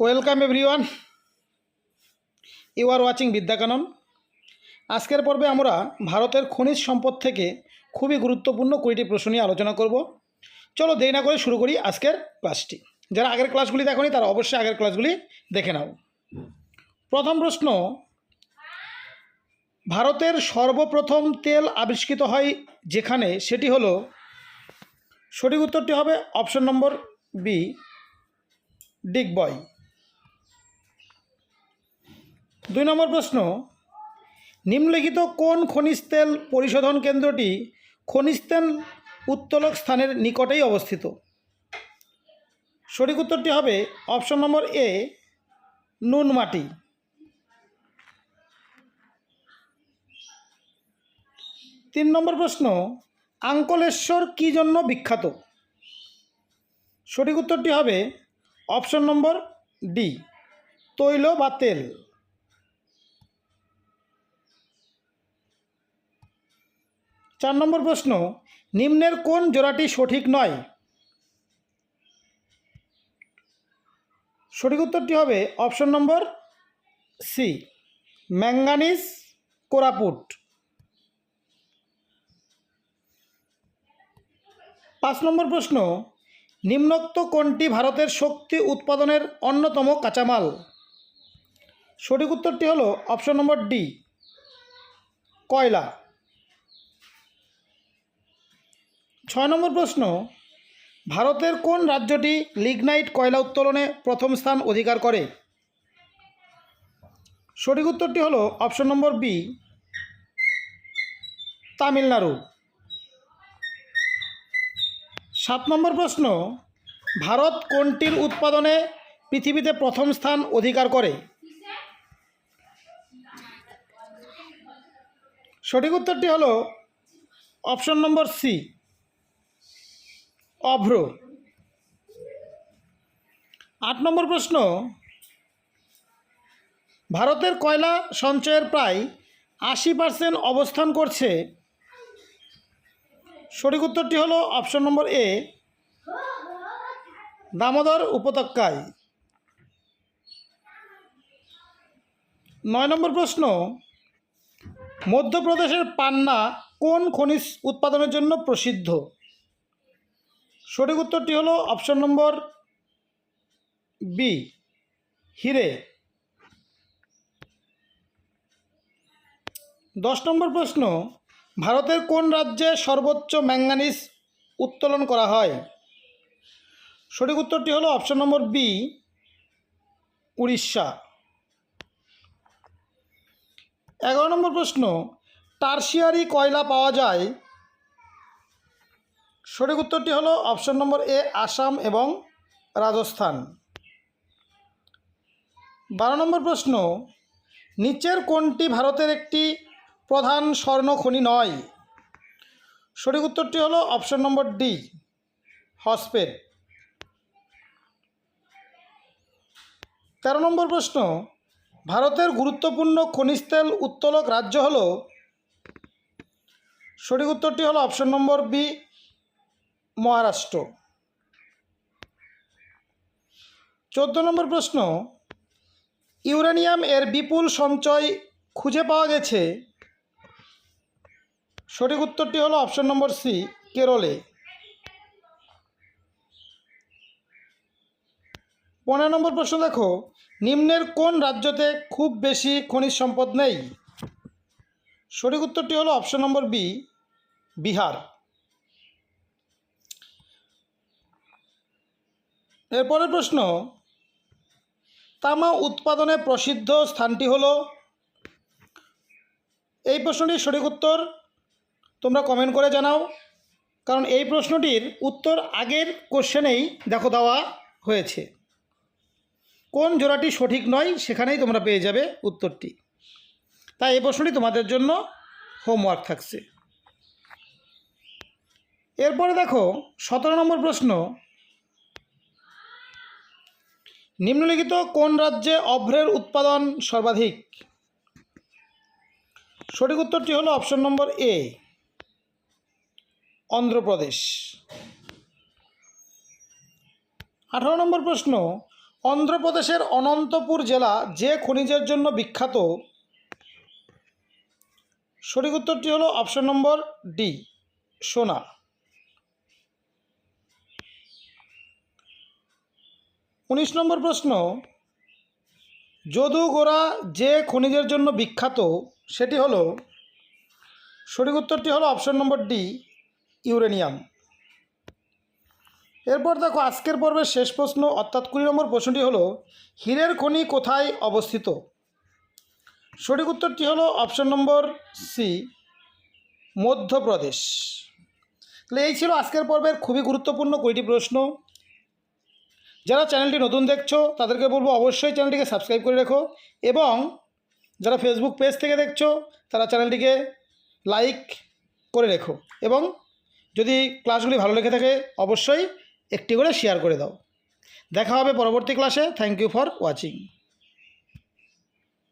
Welcome everyone you are watching Vidyakanan আজকের পর্বে আমরা ভারতের খনিজ সম্পদ থেকে খুবই গুরুত্বপূর্ণ কুড়িটি প্রশ্ন নিয়ে আলোচনা করব। চলো দেরি না করে শুরু করি আজকের ক্লাসটি যারা আগের ক্লাসগুলি দেখনি, তারা অবশ্যই আগের ক্লাসগুলি দেখে নাও। প্রথম প্রশ্ন, ভারতের সর্বপ্রথম তেল আবিষ্কৃত হয় যেখানে? সেটি হলো, সঠিক উত্তরটি হবে অপশন নম্বর বি, ডিগবয়। দুই নম্বর প্রশ্ন, নিম্নলিখিত কোন খনিজ তেল পরিশোধন কেন্দ্রটি খনিজ তেল উত্তোলক স্থানের নিকটেই অবস্থিত? সঠিক উত্তরটি হবে অপশন নম্বর এ নুনমাটি তিন নম্বর প্রশ্ন, আঙ্কলেশ্বর কী জন্য বিখ্যাত? সঠিক উত্তরটি হবে অপশন নম্বর ডি, তৈল বা তেল। চার নম্বর প্রশ্ন, নিম্নের কোন জোড়াটি সঠিক নয়? সঠিক উত্তরটি হবে option number C, manganese Koraput. পাঁচ নম্বর প্রশ্ন, নিম্নোক্ত কোনটি ভারতের শক্তি উৎপাদনের অন্যতম কাঁচামাল? সঠিক উত্তরটি হলো অপশন নম্বর ডি, কয়লা। ছয় নম্বর প্রশ্ন, ভারতের কোন রাজ্যটি লিগনাইট কয়লা উত্তোলনে প্রথম স্থান অধিকার করে? সঠিক উত্তরটি হলো অপশন নম্বর বি, তামিলনাড়ু। সাত নম্বর প্রশ্ন, ভারত কোনটির উৎপাদনে পৃথিবীতে প্রথম স্থান অধিকার করে? সঠিক উত্তরটি হলো অপশন নম্বর সি অভ্র। আট নম্বর প্রশ্ন। ভারতের কয়লা সঞ্চয়ের প্রায় আশি পার্সেন্ট অবস্থান করছে। সঠিক উত্তরটি হলো অপশন নম্বর এ দামোদর উপত্যকায়। নয় নম্বর প্রশ্ন, মধ্যপ্রদেশের পান্না কোন খনিজ উৎপাদনের জন্য প্রসিদ্ধ? সঠিক উত্তরটি হলো অপশন নম্বর বি, হিরে। দশ নম্বর প্রশ্ন, ভারতের কোন রাজ্যে সর্বোচ্চ ম্যাঙ্গানিজ উত্তোলন করা হয়? সঠিক উত্তরটি হলো অপশন নম্বর বি, উড়িষ্যা। এগারো নম্বর প্রশ্ন, টার্সিয়ারি কয়লা পাওয়া যায়? সঠিক উত্তরটি হলো অপশন নম্বর এ, আসাম এবং রাজস্থান। বারো নম্বর প্রশ্ন, নিচের কোনটি ভারতের একটি প্রধান স্বর্ণ খনি নয়? সঠিক উত্তরটি হলো অপশন নম্বর ডি হসপেট তেরো নম্বর প্রশ্ন, ভারতের গুরুত্বপূর্ণ খনিজ তেল উত্তোলক রাজ্য হল? সঠিক উত্তরটি হলো অপশন নম্বর বি মহারাষ্ট্র। চোদ্দ নম্বর প্রশ্ন, ইউরেনিয়াম এর বিপুল সঞ্চয় খুঁজে পাওয়া গেছে? সঠিক উত্তরটি হলো অপশন নম্বর সি, কেরলে। পনেরো নম্বর প্রশ্ন দেখো, নিম্নের কোন রাজ্যতে খুব বেশি খনিজ সম্পদ নেই? সঠিক উত্তরটি হলো অপশন নম্বর বি, বিহার। এরপরের প্রশ্ন, তামা উৎপাদনে প্রসিদ্ধ স্থানটি হলো? এই প্রশ্নটির সঠিক উত্তর তোমরা কমেন্ট করে জানাও, কারণ এই প্রশ্নটির উত্তর আগের কোশ্চেনেই দেখো দেওয়া হয়েছে। কোন জোড়াটি সঠিক নয় সেখানেই তোমরা পেয়ে যাবে উত্তরটি। তাই এই প্রশ্নটি তোমাদের জন্য হোমওয়ার্ক থাকছে। এরপরে দেখো, সতেরো নম্বর প্রশ্ন নিম্নলিখিত কোন রাজ্যে অভ্রের উৎপাদন সর্বাধিক? সঠিক উত্তরটি হলো অপশন নম্বর এ অন্ধ্রপ্রদেশ। আঠারো নম্বর প্রশ্ন, অন্ধ্রপ্রদেশের অনন্তপুর জেলা যে খনিজের জন্য বিখ্যাত? সঠিক উত্তরটি হলো অপশন নম্বর ডি সোনা। উনিশ নম্বর প্রশ্ন যদুগোড়া যে খনিজের জন্য বিখ্যাত, সেটি হলো, সঠিক উত্তরটি হলো অপশন নম্বর ডি, ইউরেনিয়াম। এরপর দেখো, আজকের পর্বের শেষ প্রশ্ন, অর্থাৎ কুড়ি নম্বর প্রশ্নটি হলো, হীরের খনি কোথায় অবস্থিত? সঠিক উত্তরটি হলো অপশন নম্বর সি, মধ্যপ্রদেশ। তাহলে এই ছিল আজকের পর্বের খুবই গুরুত্বপূর্ণ কুড়িটি প্রশ্ন। যারা চ্যানেলটি নতুন দেখছ, তাদেরকে বলব অবশ্যই চ্যানেলটিকে সাবস্ক্রাইব করে রেখো এবং যারা ফেসবুক পেজ থেকে দেখছ, তারা চ্যানেলটিকে লাইক করে রেখো এবং যদি ক্লাসগুলি ভালো লেগে থাকে, অবশ্যই একটি করে শেয়ার করে দাও। দেখা হবে পরবর্তী ক্লাসে থ্যাংক ইউ ফর ওয়াচিং